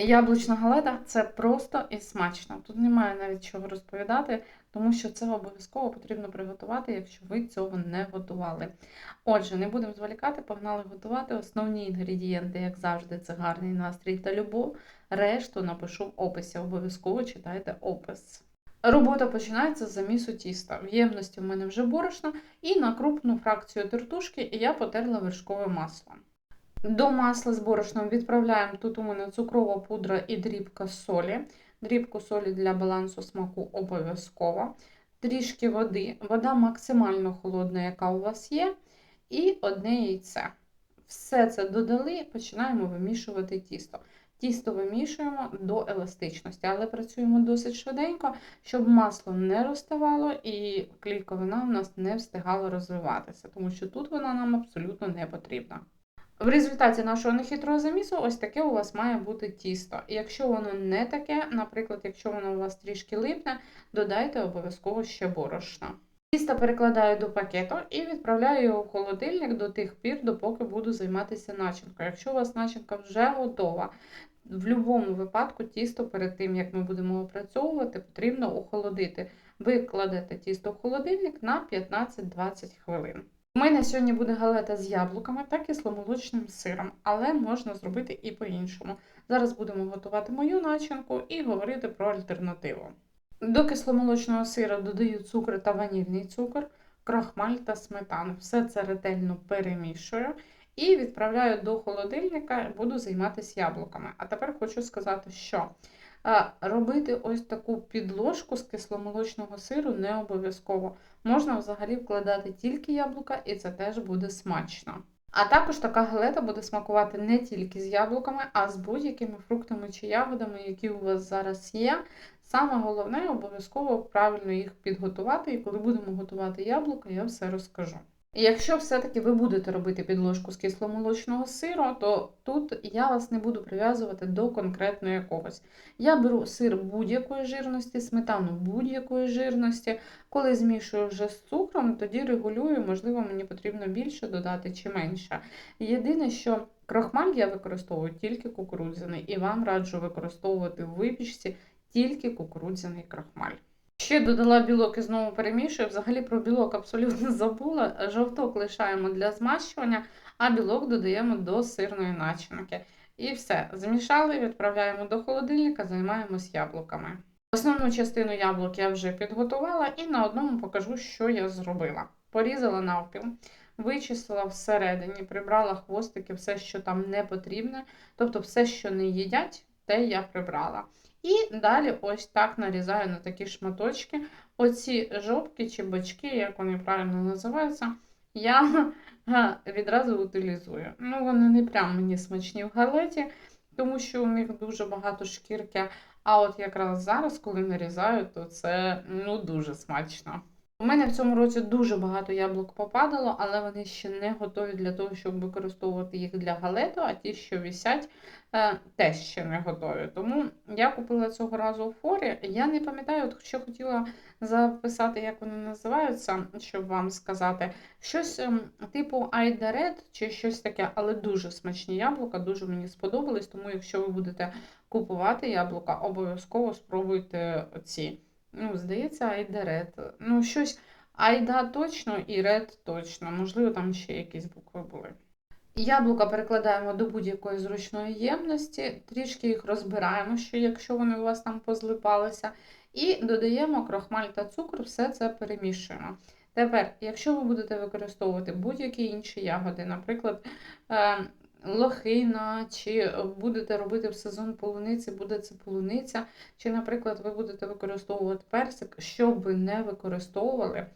Яблучна галета це просто і смачно. Тут немає навіть чого розповідати, тому що це обов'язково потрібно приготувати, якщо ви цього не готували. Отже, не будемо зволікати, погнали готувати. Основні інгредієнти, як завжди, це гарний настрій та любов. Решту напишу в описі. Обов'язково читайте опис. Робота починається з замісу тіста. В ємності в мене вже борошно, і на крупну фракцію тертушки я потерла вершкове масло. До масла з борошном відправляємо тут у мене цукрова пудра і дрібка солі. Дрібку солі для балансу смаку обов'язково. Трішки води. Вода максимально холодна, яка у вас є. І одне яйце. Все це додали, починаємо вимішувати тісто. Тісто вимішуємо до еластичності, але працюємо досить швиденько, щоб масло не розставало і клейковина в нас не встигала розвиватися, тому що тут вона нам абсолютно не потрібна. В результаті нашого нехитрого замісу ось таке у вас має бути тісто. І якщо воно не таке, наприклад, якщо воно у вас трішки липне, додайте обов'язково ще борошна. Тісто перекладаю до пакету і відправляю його в холодильник до тих пір, допоки буду займатися начинкою. Якщо у вас начинка вже готова, в будь-якому випадку тісто перед тим, як ми будемо опрацьовувати, потрібно охолодити. Ви кладете тісто в холодильник на 15-20 хвилин. У мене сьогодні буде галета з яблуками та кисломолочним сиром, але можна зробити і по-іншому. Зараз будемо готувати мою начинку і говорити про альтернативу. До кисломолочного сира додаю цукор та ванільний цукор, крахмаль та сметану. Все це ретельно перемішую і відправляю до холодильника, буду займатися яблуками. А тепер хочу сказати, що робити ось таку підложку з кисломолочного сиру не обов'язково. Можна взагалі вкладати тільки яблука, і це теж буде смачно. А також така галета буде смакувати не тільки з яблуками, а з будь-якими фруктами чи ягодами, які у вас зараз є. Саме головне обов'язково правильно їх підготувати, і коли будемо готувати яблука, я все розкажу. Якщо все-таки ви будете робити підложку з кисломолочного сиру, то тут я вас не буду прив'язувати до конкретно якогось. Я беру сир будь-якої жирності, сметану будь-якої жирності. Коли змішую вже з цукром, тоді регулюю, можливо, мені потрібно більше додати чи менше. Єдине, що крохмаль я використовую тільки кукурудзяний, і вам раджу використовувати в випічці тільки кукурудзяний крохмаль. Ще додала білок і знову перемішую. Взагалі про білок абсолютно забула. Жовток лишаємо для змащування, а білок додаємо до сирної начинки. І все, змішали, відправляємо до холодильника, займаємось яблуками. Основну частину яблук я вже підготувала і на одному покажу, що я зробила. Порізала навпіл, вичислила всередині, прибрала хвостики, все, що там не потрібне, тобто все, що не їдять, те я прибрала. І далі ось так нарізаю на такі шматочки. Оці жопки чи бочки, як вони правильно називаються, я відразу утилізую. Ну, вони не прям мені смачні в галеті, тому що у них дуже багато шкірки. А от якраз зараз, коли нарізаю, то це ну, дуже смачно. У мене в цьому році дуже багато яблук попадало, але вони ще не готові для того, щоб використовувати їх для галету, а ті, що висять, е, теж ще не готові. Тому я купила цього разу у форі. Я не пам'ятаю, от що хотіла записати, як вони називаються, щоб вам сказати. Щось ем, типу Айдарет чи щось таке, але дуже смачні яблука, дуже мені сподобались. Тому, якщо ви будете купувати яблука, обов'язково спробуйте ці. Ну, здається, Айдерет. Ну, щось Айда точно і ред точно. Можливо, там ще якісь букви були. Яблука перекладаємо до будь-якої зручної ємності, трішки їх розбираємо, що якщо вони у вас там позлипалися, і додаємо крохмаль та цукор, все це перемішуємо. Тепер, якщо ви будете використовувати будь-які інші ягоди, наприклад, ем, лохина, чи будете робити в сезон полуниці, буде це полуниця, чи, наприклад, ви будете використовувати персик, що ви не використовували.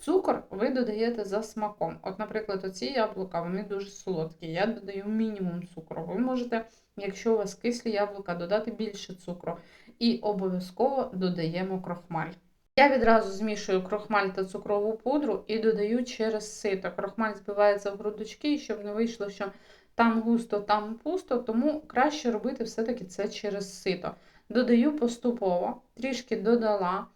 Цукор ви додаєте за смаком. От, наприклад, оці яблука вони дуже солодкі. Я додаю мінімум цукру. Ви можете, якщо у вас кислі яблука, додати більше цукру. І обов'язково додаємо крохмаль. Я відразу змішую крохмаль та цукрову пудру і додаю через сито. Крохмаль збивається в грудочки, щоб не вийшло, що там густо, там пусто, тому краще робити все-таки це через сито. Додаю поступово, трішки додала,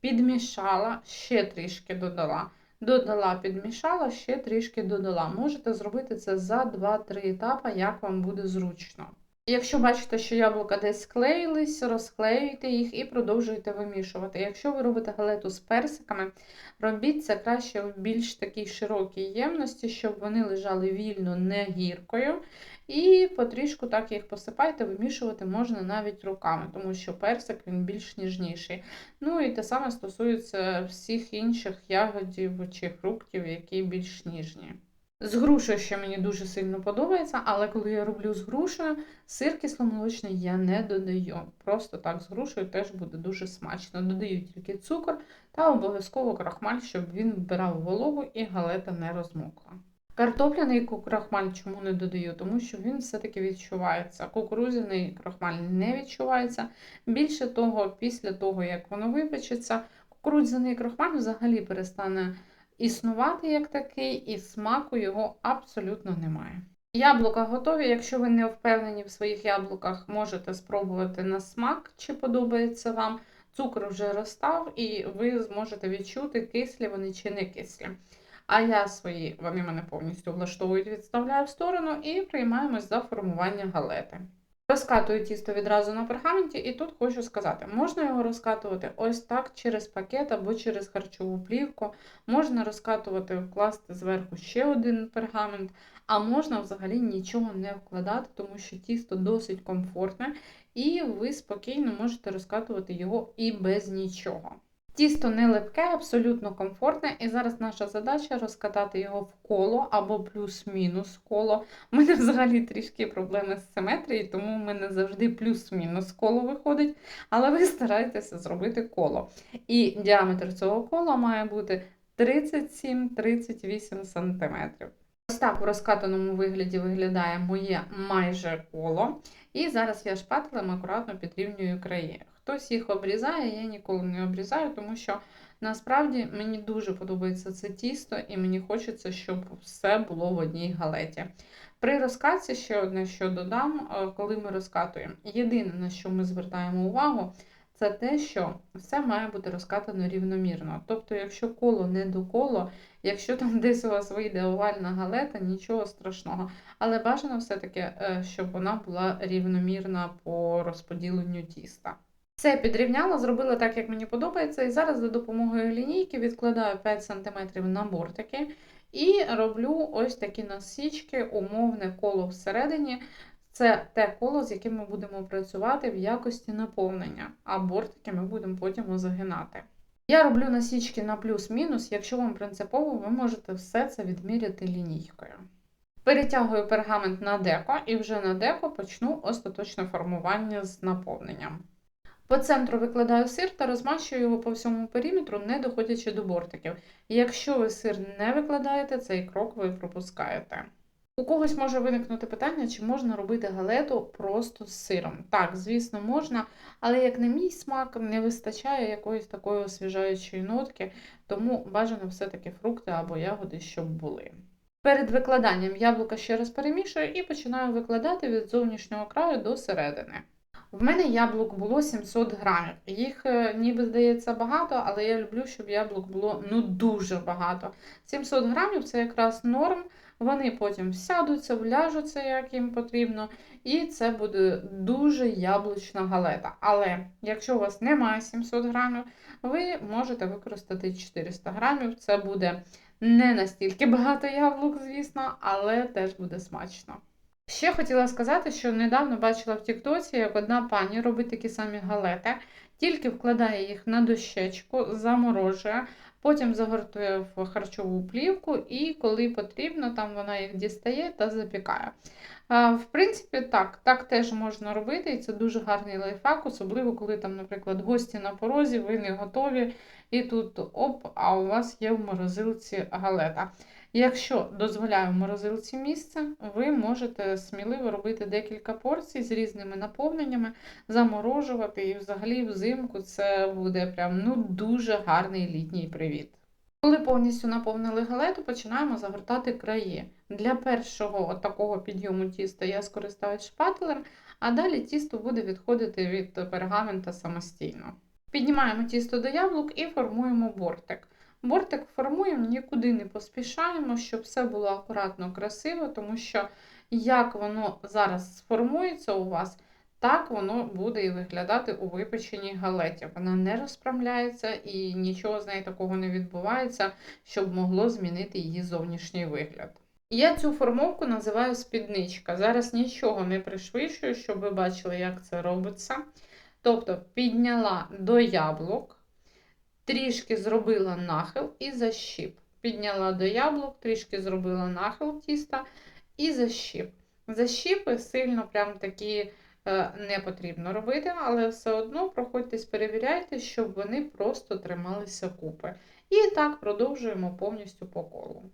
підмішала, ще трішки додала. Додала, підмішала, ще трішки додала. Можете зробити це за 2-3 етапи, як вам буде зручно. Якщо бачите, що яблука десь склеїлись, розклеюйте їх і продовжуйте вимішувати. Якщо ви робите галету з персиками, робіть це краще в більш такій широкій ємності, щоб вони лежали вільно, не гіркою. І потрішку так їх посипайте, вимішувати можна навіть руками, тому що персик він більш ніжніший. Ну і те саме стосується всіх інших ягодів чи фруктів, які більш ніжні. З грушею ще мені дуже сильно подобається, але коли я роблю з грушею, сир кисломолочний я не додаю. Просто так з грушею теж буде дуже смачно. Додаю тільки цукор та обов'язково крахмаль, щоб він вбирав вологу і галета не розмокла. Картопляний крахмаль чому не додаю? Тому що він все-таки відчувається. Кукурудзяний крахмаль не відчувається. Більше того, після того, як воно випечеться, кукурудзяний крахмаль взагалі перестане існувати як такий, і смаку його абсолютно немає. Яблука готові. Якщо ви не впевнені в своїх яблуках, можете спробувати на смак, чи подобається вам. Цукор вже розстав, і ви зможете відчути, кислі вони чи не кислі. А я свої, вони мене повністю влаштовують, відставляю в сторону і приймаємось за формування галети. Розкатую тісто відразу на пергаменті, і тут хочу сказати, можна його розкатувати ось так через пакет або через харчову плівку, можна розкатувати, вкласти зверху ще один пергамент, а можна взагалі нічого не вкладати, тому що тісто досить комфортне, і ви спокійно можете розкатувати його і без нічого. Тісто не липке, абсолютно комфортне, і зараз наша задача розкатати його в коло або плюс-мінус коло. У мене взагалі трішки проблеми з симетрією, тому в мене завжди плюс-мінус коло виходить, але ви стараєтеся зробити коло. І діаметр цього кола має бути 37-38 см. Ось так в розкатаному вигляді виглядає моє майже коло. І зараз я шпателем акуратно підрівнюю краї. Хтось їх обрізає, я ніколи не обрізаю, тому що насправді мені дуже подобається це тісто, і мені хочеться, щоб все було в одній галеті. При розкатці ще одне, що додам, е, коли ми розкатуємо. Єдине, на що ми звертаємо увагу, це те, що все має бути розкатано рівномірно. Тобто, якщо коло не до коло, якщо там десь у вас вийде овальна галета, нічого страшного. Але бажано все-таки, е, щоб вона була рівномірна по розподіленню тіста. Все підрівняла, зробила так, як мені подобається. І зараз за допомогою лінійки відкладаю 5 см на бортики і роблю ось такі насічки, умовне коло всередині. Це те коло, з яким ми будемо працювати в якості наповнення, а бортики ми будемо потім загинати. Я роблю насічки на плюс-мінус, якщо вам принципово, ви можете все це відміряти лінійкою. Перетягую пергамент на деко і вже на деко почну остаточне формування з наповненням. По центру викладаю сир та розмащую його по всьому периметру, не доходячи до бортиків. Якщо ви сир не викладаєте, цей крок ви пропускаєте. У когось може виникнути питання, чи можна робити галету просто з сиром. Так, звісно, можна, але як на мій смак, не вистачає якоїсь такої освіжаючої нотки, тому бажано все-таки фрукти або ягоди, щоб були. Перед викладанням яблука ще раз перемішую і починаю викладати від зовнішнього краю до середини. В мене яблук було 700 грамів. Їх е, ніби здається багато, але я люблю, щоб яблук було ну дуже багато. 700 грамів це якраз норм. Вони потім всядуться, вляжуться, як їм потрібно, і це буде дуже яблучна галета. Але якщо у вас немає 700 грамів, ви можете використати 400 грамів. Це буде не настільки багато яблук, звісно, але теж буде смачно. Ще хотіла сказати, що недавно бачила в Тіктоці, як одна пані робить такі самі галети, тільки вкладає їх на дощечку, заморожує, потім загортує в харчову плівку, і коли потрібно, там вона їх дістає та запікає. В принципі, так, так теж можна робити, і це дуже гарний лайфхак, особливо, коли там, наприклад, гості на порозі, ви не готові, і тут оп, а у вас є в морозилці галета. Якщо дозволяє в морозилці місце, ви можете сміливо робити декілька порцій з різними наповненнями, заморожувати, і взагалі взимку це буде прям ну, дуже гарний літній привіт. Коли повністю наповнили галету, починаємо загортати краї. Для першого такого підйому тіста я скористаюсь шпателем, а далі тісто буде відходити від пергамента самостійно. Піднімаємо тісто до яблук і формуємо бортик. Бортик формуємо, нікуди не поспішаємо, щоб все було акуратно, красиво, тому що як воно зараз сформується у вас, так воно буде і виглядати у випеченій галеті. Вона не розправляється і нічого з нею такого не відбувається, щоб могло змінити її зовнішній вигляд. Я цю формовку називаю спідничка. Зараз нічого не пришвидшую, щоб ви бачили, як це робиться. Тобто підняла до яблук, трішки зробила нахил і защіп. Підняла до яблук, трішки зробила нахил тіста і защіп. Защіпи сильно прям такі е, не потрібно робити, але все одно проходьтесь, перевіряйте, щоб вони просто трималися купи. І так продовжуємо повністю по колу.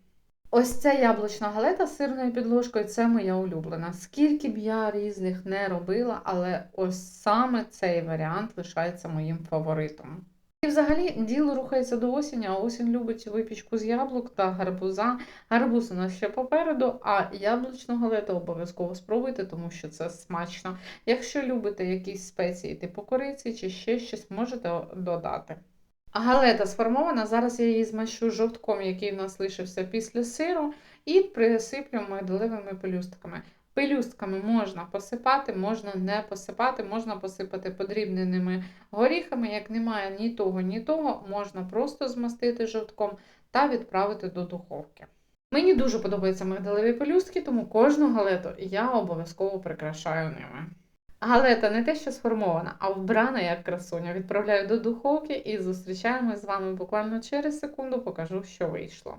Ось ця яблучна галета з сирною підложкою це моя улюблена. Скільки б я різних не робила, але ось саме цей варіант лишається моїм фаворитом. І взагалі діло рухається до осені, а осінь любить випічку з яблук та гарбуза. Гарбуз у нас ще попереду, а яблучну галету обов'язково спробуйте, тому що це смачно. Якщо любите якісь спеції типу кориці чи ще щось, можете додати. Галета сформована, зараз я її змащу жовтком, який в нас лишився після сиру, і присиплю мигдалевими пелюстками. Пелюстками можна посипати, можна не посипати, можна посипати подрібненими горіхами. Як немає ні того, ні того, можна просто змастити жовтком та відправити до духовки. Мені дуже подобаються мигдалеві пелюстки, тому кожну галету я обов'язково прикрашаю ними. Галета не те, що сформована, а вбрана як красуня. Відправляю до духовки і зустрічаємось з вами буквально через секунду, покажу, що вийшло.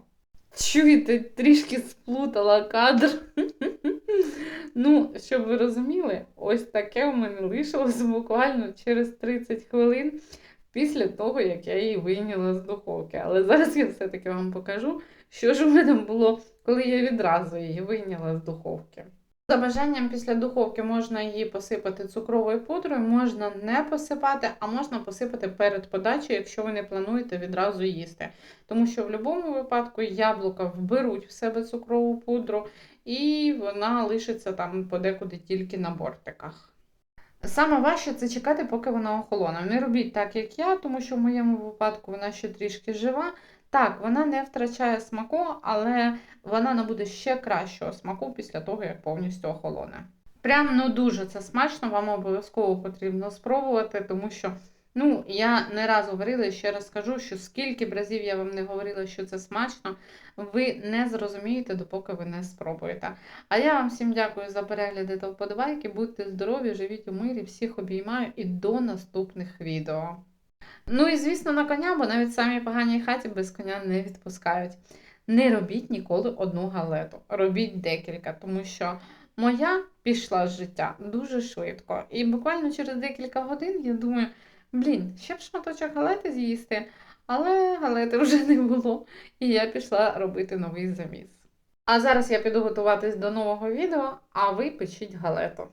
Чуєте, трішки сплутала кадр. Ну, щоб ви розуміли, ось таке у мене лишилось буквально через 30 хвилин після того, як я її вийняла з духовки. Але зараз я все-таки вам покажу, що ж у мене було, коли я відразу її вийняла з духовки. За бажанням після духовки можна її посипати цукровою пудрою, можна не посипати, а можна посипати перед подачею, якщо ви не плануєте відразу їсти. Тому що в будь-якому випадку яблука вберуть в себе цукрову пудру, і вона лишиться там подекуди тільки на бортиках. Саме важче це чекати, поки вона охолоне. Не робіть так, як я, тому що в моєму випадку вона ще трішки жива. Так, вона не втрачає смаку, але вона набуде ще кращого смаку після того, як повністю охолоне. Прям ну дуже це смачно, вам обов'язково потрібно спробувати, тому що ну, я не раз говорила ще раз скажу, що скільки б разів я вам не говорила, що це смачно, ви не зрозумієте, допоки ви не спробуєте. А я вам всім дякую за перегляди та вподобайки. Будьте здорові, живіть у мирі, всіх обіймаю і до наступних відео. Ну і, звісно, на коня, бо навіть самі поганій хаті без коня не відпускають. Не робіть ніколи одну галету, робіть декілька, тому що моя пішла з життя дуже швидко. І буквально через декілька годин я думаю, блін, ще б шматочок галети з'їсти, але галети вже не було. І я пішла робити новий заміс. А зараз я піду готуватись до нового відео, а ви печіть галету.